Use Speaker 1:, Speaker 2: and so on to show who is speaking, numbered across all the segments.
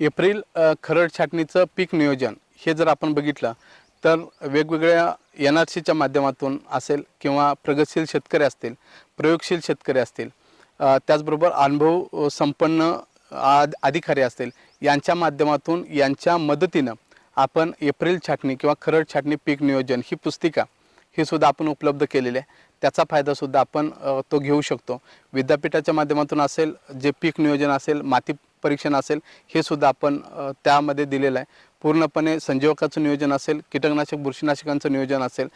Speaker 1: April Kharad छाटणीचं पीक नियोजन हे जर आपण बघितलं तर वेगवेगळ्या एन आर सीच्या माध्यमातून असेल किंवा प्रगतशील शेतकरी असतील प्रयोगशील शेतकरी असतील त्याचबरोबर अनुभव संपन्न आद अधिकारी असतील यांच्या माध्यमातून यांच्या मदतीनं आपण एप्रिल छाटणी किंवा खरड छाटणी पीक नियोजन ही पुस्तिका ही सुद्धा आपण उपलब्ध केलेली आहे. त्याचा फायदासुद्धा आपण तो घेऊ शकतो. विद्यापीठाच्या माध्यमातून असेल जे पीक नियोजन असेल माती परीक्षण असेल हे सुद्धा आपण त्यामध्ये दिलेलं आहे. पूर्णपणे संजीवकाचं नियोजन असेल कीटकनाशक बुरशीनाशकांचं नियोजन असेल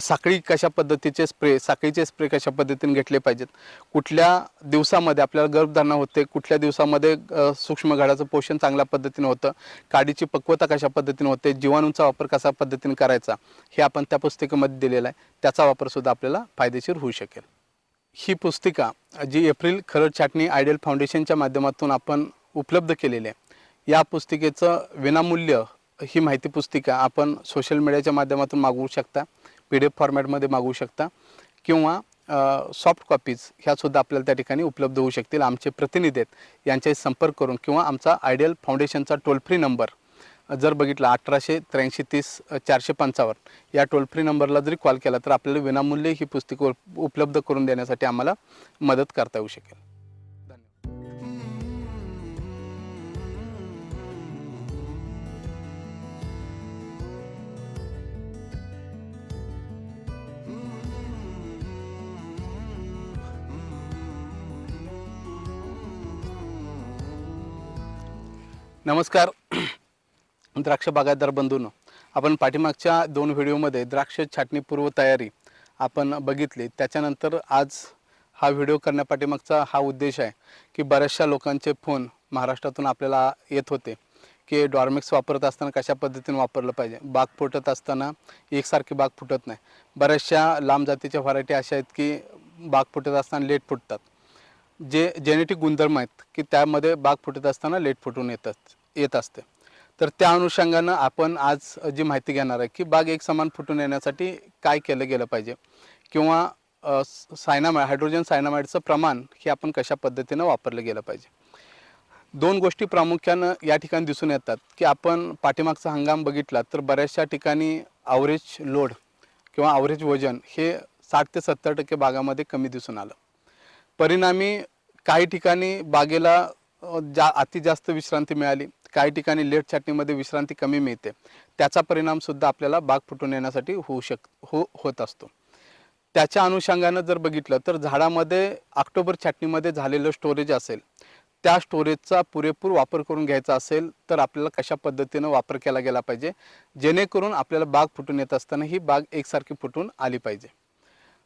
Speaker 1: साखळी कशा पद्धतीचे स्प्रे साखळीचे स्प्रे कशा पद्धतीने घेतले पाहिजेत? कुठल्या दिवसामध्ये आपल्याला गर्भधारणा होते कुठल्या दिवसामध्ये सूक्ष्म घडाचं पोषण चांगल्या पद्धतीने होतं काडीची पक्वता कशा पद्धतीने होते जीवाणूंचा वापर कशा पद्धतीने करायचा हे आपण त्या पुस्तिकेमध्ये दिलेलं आहे. त्याचा वापरसुद्धा आपल्याला फायदेशीर होऊ शकेल. ही पुस्तिका जी एप्रिल खरड छाटणी आयडियल फाउंडेशनच्या माध्यमातून आपण उपलब्ध केलेली आहे. या पुस्तिकेचं विनामूल्य ही माहिती पुस्तिका आपण सोशल मीडियाच्या माध्यमातून मागवू शकता पी डी एफ फॉर्मॅटमध्ये मागवू शकता किंवा सॉफ्ट कॉपीज ह्यासुद्धा आपल्याला त्या ठिकाणी उपलब्ध होऊ शकतील. आमचे प्रतिनिधी आहेत यांच्याशी संपर्क करून किंवा आमचा आयडियल फाउंडेशनचा टोल फ्री नंबर जर बघितला अठराशे त्र्याऐंशी तीस चारशे पंचावन्न या टोल फ्री नंबरला जरी कॉल केला तर आपल्याला विनामूल्य ही पुस्तकं उपलब्ध करून देण्यासाठी आम्हाला मदत करता येऊ शकेल. नमस्कार. द्राक्ष बागायतदार बंधूंनो आपण पाठीमागच्या दोन व्हिडिओमध्ये द्राक्ष छाटणी पूर्व तयारी आपण बघितली. त्याच्यानंतर आज हा व्हिडिओ करण्यापाठीमागचा हा उद्देश आहे की बऱ्याचशा लोकांचे फोन महाराष्ट्रातून आपल्याला येत होते की डॉर्मिक्स वापरत असताना कशा पद्धतीने वापरलं पाहिजे. बाग फुटत असताना एकसारखी बाग फुटत नाही. बऱ्याचशा लांब जातीच्या व्हरायटी अशा आहेत की बाग फुटत असताना लेट फुटतात. जे जेनेटिक गुणधर्म आहेत की त्यामध्ये बाग फुटत असताना लेट फुटून येतात येत असते. तर त्या अनुषंगानं आपण आज जी माहिती घेणार आहे की बाग एक समान फुटून येण्यासाठी काय केलं गेलं पाहिजे? किंवा सायनामाइड हायड्रोजन सायनामाइडचं प्रमाण हे आपण कशा पद्धतीनं वापरलं गेलं पाहिजे? दोन गोष्टी प्रामुख्यानं या ठिकाणी दिसून येतात की आपण पाठीमागचा हंगाम बघितला तर बऱ्याचशा ठिकाणी आवरेज लोड किंवा आवरेज वजन हे साठ ते सत्तर टक्के बागामध्ये कमी दिसून आलं. परिणामी काही ठिकाणी बागेला जा अति जास्त विश्रांती मिळाली. काही ठिकाणी लेट छाटणीमध्ये विश्रांती कमी मिळते. त्याचा परिणामसुद्धा आपल्याला बाग फुटून येण्यासाठी होऊ शक हो होत असतो. त्याच्या अनुषंगानं जर बघितलं तर झाडामध्ये ऑक्टोबर छाटणीमध्ये झालेलं स्टोरेज असेल त्या स्टोरेजचा पुरेपूर वापर करून घ्यायचा असेल तर आपल्याला कशा पद्धतीनं वापर केला गेला पाहिजे? जेणेकरून आपल्याला बाग फुटून येत असताना ही बाग एकसारखी फुटून आली पाहिजे.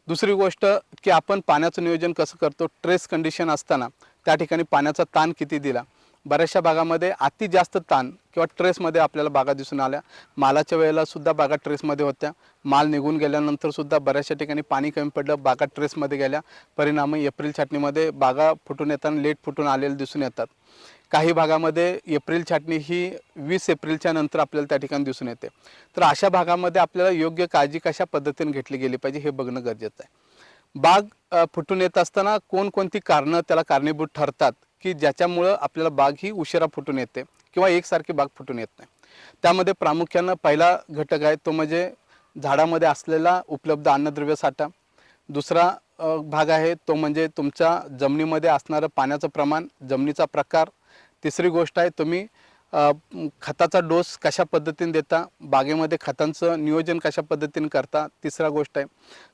Speaker 1: दुसरी गोष्ट की आपण पाण्याचं नियोजन कसं करतो? ट्रेस कंडिशन असताना त्या ठिकाणी पाण्याचा ताण किती दिला? बऱ्याचशा भागामध्ये अति जास्त ताण किंवा ट्रेसमध्ये आपल्याला बागा दिसून आल्या. मालाच्या वेळेला सुद्धा बागा ट्रेसमध्ये होत्या. माल निघून गेल्यानंतर सुद्धा बऱ्याचशा ठिकाणी पाणी कमी पडलं बागा ट्रेसमध्ये गेल्या. परिणामी एप्रिल छाटणीमध्ये बागा फुटून येताना लेट फुटून आलेले दिसून येतात. काही भागामध्ये एप्रिल छाटणी ही वीस एप्रिलच्या नंतर आपल्याला त्या ठिकाणी दिसून येते. तर अशा भागामध्ये आपल्याला योग्य काळजी कशा पद्धतीने घेतली गेली पाहिजे हे बघणं गरजेचं आहे. बाग फुटून येत असताना कोणकोणती कारणं त्याला कारणीभूत ठरतात की ज्याच्यामुळं आपल्याला बाग ही उशिरा फुटून येते किंवा एकसारखी बाग फुटून येत नाही. त्यामध्ये प्रामुख्यानं पहिला घटक आहे तो म्हणजे झाडामध्ये असलेला उपलब्ध अन्नद्रव्य साठा. दुसरा भाग आहे तो म्हणजे तुमच्या जमिनीमध्ये असणारं पाण्याचं प्रमाण जमिनीचा प्रकार तिसरी गोष्ट आहे तुम्ही खताचा डोस कशा पद्धतीने देता बागेमध्ये खतांचं नियोजन कशा पद्धतीने करता तिसरा गोष्ट आहे.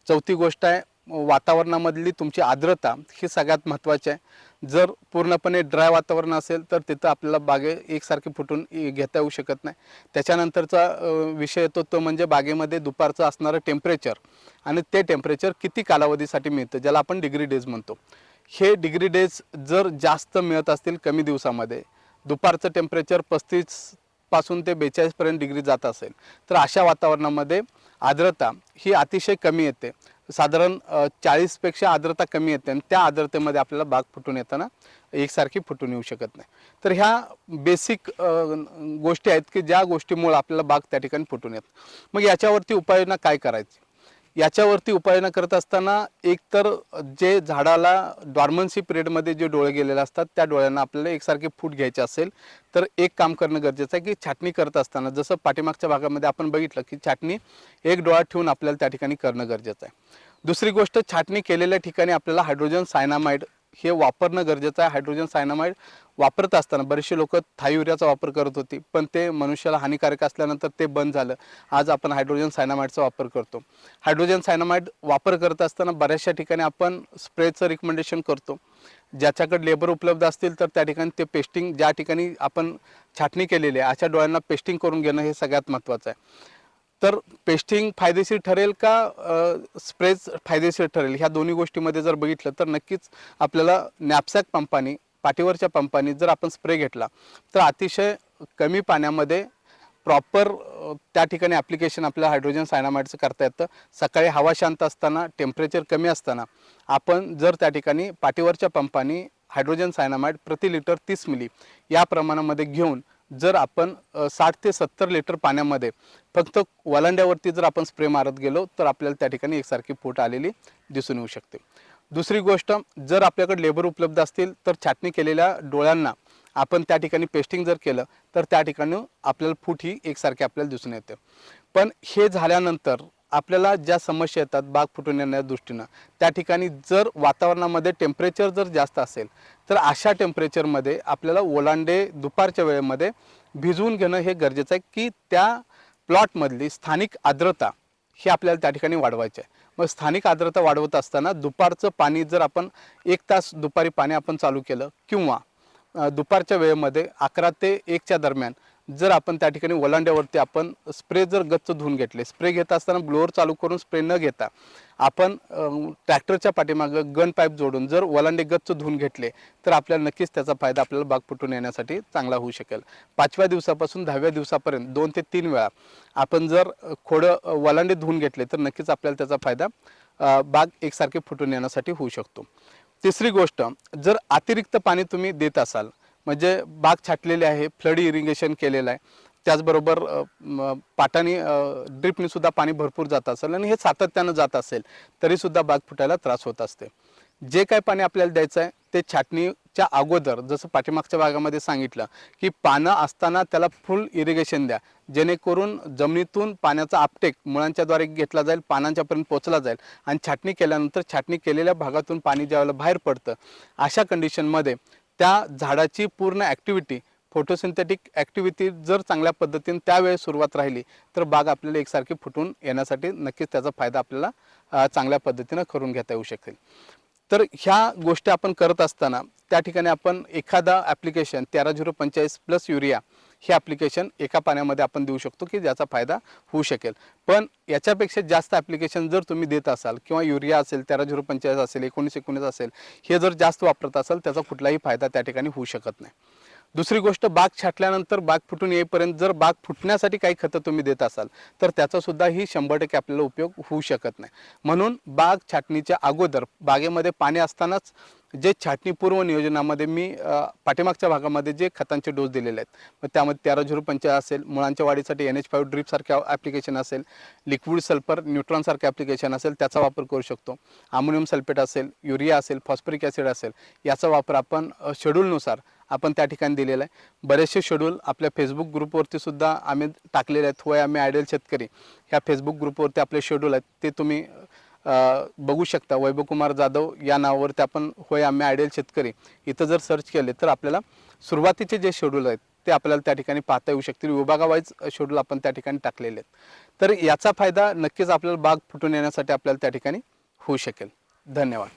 Speaker 1: चौथी गोष्ट आहे वातावरणामधली तुमची आर्द्रता ही सगळ्यात महत्त्वाची आहे. जर पूर्णपणे ड्राय वातावरण असेल तर तिथं आपल्याला बागे एकसारखी फुटून घेता येऊ शकत नाही. त्याच्यानंतरचा विषय येतो तो म्हणजे बागेमध्ये दुपारचं असणारं टेम्परेचर आणि ते टेम्परेचर किती कालावधीसाठी मिळतं ज्याला आपण डिग्री डेज म्हणतो. हे डिग्री डेज जर जास्त मिळत असतील कमी दिवसामध्ये दुपारचं टेम्परेचर पस्तीसपासून ते बेचाळीसपर्यंत डिग्री जात असेल तर अशा वातावरणामध्ये आर्द्रता ही अतिशय कमी येते. साधारण चाळीसपेक्षा आर्द्रता कमी येते आणि त्या आर्द्रतेमध्ये आपल्याला बाग फुटून येताना एकसारखी फुटून येऊ शकत नाही. तर ह्या बेसिक गोष्टी आहेत की ज्या गोष्टीमुळे आपल्याला बाग त्या ठिकाणी फुटून येत मग याच्यावरती उपाययोजना काय करायची? याच्यावरती उपाययोजना करत असताना एकतर जे झाडाला डॉर्मन्सी पिरियडमध्ये जे डोळे गेलेले असतात त्या डोळ्यांना आपल्याला एकसारखे फूट घ्यायचे असेल तर एक काम करणं गरजेचं आहे की छाटणी करत असताना जसं पाठीमागच्या भागामध्ये आपण बघितलं की छाटणी एक डोळा ठेवून आपल्याला त्या ठिकाणी करणं गरजेचं आहे. दुसरी गोष्ट छाटणी केलेल्या ठिकाणी आपल्याला हायड्रोजन सायनामाइड हे वापरणं गरजेचं आहे. हायड्रोजन सायनामाइड वापरत असताना बरेचसे लोक थायुरियाचा वापर करत होती. पण ते मनुष्याला हानिकारक असल्यानंतर ते बंद झालं. आज आपण हायड्रोजन सायनामाइडचा वापर करतो. हायड्रोजन सायनामाइड वापर करत असताना बऱ्याचशा ठिकाणी आपण स्प्रेचं रिकमेंडेशन करतो. ज्याच्याकडे लेबर उपलब्ध असतील तर त्या ठिकाणी ते पेस्टिंग ज्या ठिकाणी आपण छाटणी केलेली आहे अशा डोळ्यांना पेस्टिंग करून घेणं हे सगळ्यात महत्त्वाचं आहे. तर पेस्टिंग फायदेशीर ठरेल का स्प्रेज फायदेशीर ठरेल? ह्या दोन्ही गोष्टीमध्ये जर बघितलं तर नक्कीच आपल्याला नॅपसॅक पंपानी पाठीवरच्या पंपानी जर आपण स्प्रे घेतला तर अतिशय कमी पाण्यामध्ये प्रॉपर त्या ठिकाणी ॲप्लिकेशन आपल्याला हायड्रोजन सायनामाइडचं करता येतं. सकाळी हवा शांत असताना टेम्परेचर कमी असताना आपण जर त्या ठिकाणी पाठीवरच्या पंपानी हायड्रोजन सायनामाइड प्रति लिटर तीस मिली या प्रमाणामध्ये घेऊन जर आपण साठ ते सत्तर लिटर पाण्यामध्ये फक्त वलांड्यावरती जर आपण स्प्रे मारत गेलो तर आपल्याला त्या ठिकाणी एकसारखी फूट आलेली दिसून येऊ शकते. दुसरी गोष्ट जर आपल्याकडे लेबर उपलब्ध असतील तर छाटणी केलेल्या डोळ्यांना आपण त्या ठिकाणी पेस्टिंग जर केलं तर त्या ठिकाणी आपल्याला फूट ही एकसारखी आपल्याला दिसून येते. पण हे झाल्यानंतर आपल्याला ज्या समस्या येतात बाग फुटून येण्याच्या दृष्टीनं त्या ठिकाणी जर वातावरणामध्ये टेम्परेचर जर जास्त असेल तर अशा टेम्परेचरमध्ये आपल्याला ओलांडे दुपारच्या वेळेमध्ये भिजवून घेणं हे गरजेचं आहे की त्या प्लॉटमधली स्थानिक आर्द्रता ही आपल्याला त्या ठिकाणी वाढवायची आहे. मग स्थानिक आर्द्रता वाढवत असताना दुपारचं पाणी जर आपण एक तास दुपारी पाणी आपण चालू केलं किंवा दुपारच्या वेळेमध्ये अकरा ते एकच्या दरम्यान जर आपण त्या ठिकाणी ओलांड्यावरती आपण स्प्रे जर गच्च धुवून घेतले स्प्रे घेत असताना ब्लोअर चालू करून स्प्रे न घेता आपण ट्रॅक्टरच्या पाठीमागं गन पाईप जोडून जर ओलांडे गच्च धुवून घेतले तर आपल्याला नक्कीच त्याचा फायदा आपल्याला बाग फुटून येण्यासाठी चांगला होऊ शकेल. पाचव्या दिवसापासून दहाव्या दिवसापर्यंत दोन ते तीन वेळा आपण जर खोडं ओलांडे धुवून घेतले तर नक्कीच आपल्याला त्याचा फायदा बाग एकसारखे फुटून येण्यासाठी होऊ शकतो. तिसरी गोष्ट जर अतिरिक्त पाणी तुम्ही देत असाल म्हणजे बाग छाटलेली आहे फ्लड इरिगेशन केलेलं आहे. त्याचबरोबर पाटाने ड्रिपने सुद्धा पाणी भरपूर जात असेल आणि हे सातत्यानं जात असेल तरीसुद्धा बाग फुटायला त्रास होत असते. जे काय पाणी आपल्याला द्यायचं आहे ते छाटणीच्या अगोदर जसं पाठीमागच्या भागामध्ये सांगितलं की पानं असताना त्याला फुल इरिगेशन द्या. जेणेकरून जमिनीतून पाण्याचा आपटेक मुळांच्याद्वारे घेतला जाईल पानांच्यापर्यंत पोचला जाईल आणि छाटणी केल्यानंतर छाटणी केलेल्या भागातून पाणी ज्यावेळेला बाहेर पडतं अशा कंडिशनमध्ये त्या झाडाची पूर्ण ॲक्टिव्हिटी फोटोसिंथेटिक ॲक्टिव्हिटी जर चांगल्या पद्धतीने त्यावेळेस सुरुवात राहिली तर बाग आपल्याला एकसारखी फुटून येण्यासाठी नक्कीच त्याचा फायदा आपल्याला चांगल्या पद्धतीनं करून घेता येऊ शकेल. तर ह्या गोष्टी आपण करत असताना त्या ठिकाणी आपण एखादा ॲप्लिकेशन तेरा झिरो पंचेचाळीस प्लस युरिया हे ॲप्लिकेशन एका पाण्यामध्ये आपण देऊ शकतो की ज्याचा फायदा होऊ शकेल. पण याच्यापेक्षा जास्त ॲप्लिकेशन जर तुम्ही देत असाल किंवा युरिया असेल तेरा झिरो पंचेचाळीस असेल एकोणीस एकोणीस असेल हे जर जास्त वापरत असाल त्याचा कुठलाही फायदा त्या ठिकाणी होऊ शकत नाही. दुसरी गोष्ट बाग छाटल्यानंतर बाग फुटून येईपर्यंत जर बाग फुटण्यासाठी काही खतं तुम्ही देत असाल तर त्याचासुद्धा ही शंभर टक्के आपल्याला उपयोग होऊ शकत नाही. म्हणून बाग छाटणीच्या अगोदर बागेमध्ये पाणी असतानाच जे छाटणीपूर्व नियोजनामध्ये मी पाठीमागच्या भागामध्ये जे खतांचे डोस दिलेले आहेत मग त्यामध्ये तेरा झिरो पंचा असेल मुळांच्या वाढीसाठी एन एच फाईव्ह ड्रीपसारख्या ॲप्लिकेशन असेल लिक्विड सल्फर न्यूट्रॉनसारखे ॲप्लिकेशन असेल त्याचा वापर करू शकतो. अमोनियम सल्फेट असेल युरिया असेल फॉस्फरिक ॲसिड असेल याचा वापर आपण शेड्यूलनुसार आपण त्या ठिकाणी दिलेला आहे. बरेचसे शेड्यूल आपल्या फेसबुक ग्रुपवरती सुद्धा आम्ही टाकलेले आहेत होय आम्ही आयडियल शेतकरी. ह्या फेसबुक ग्रुपवरती आपले शेड्यूल आहेत ते तुम्ही बघू शकता वैभवकुमार जाधव या नावावरती आपण होय आम्ही आयडियल शेतकरी. इथं जर सर्च केले तर आपल्याला सुरुवातीचे जे शेड्यूल आहेत ते आपल्याला त्या ठिकाणी पाहता येऊ शकतील. विभागावाईज शेड्यूल आपण त्या ठिकाणी टाकलेले आहेत. तर याचा फायदा नक्कीच आपल्याला बाग फुटून येण्यासाठी आपल्याला त्या ठिकाणी होऊ शकेल. धन्यवाद.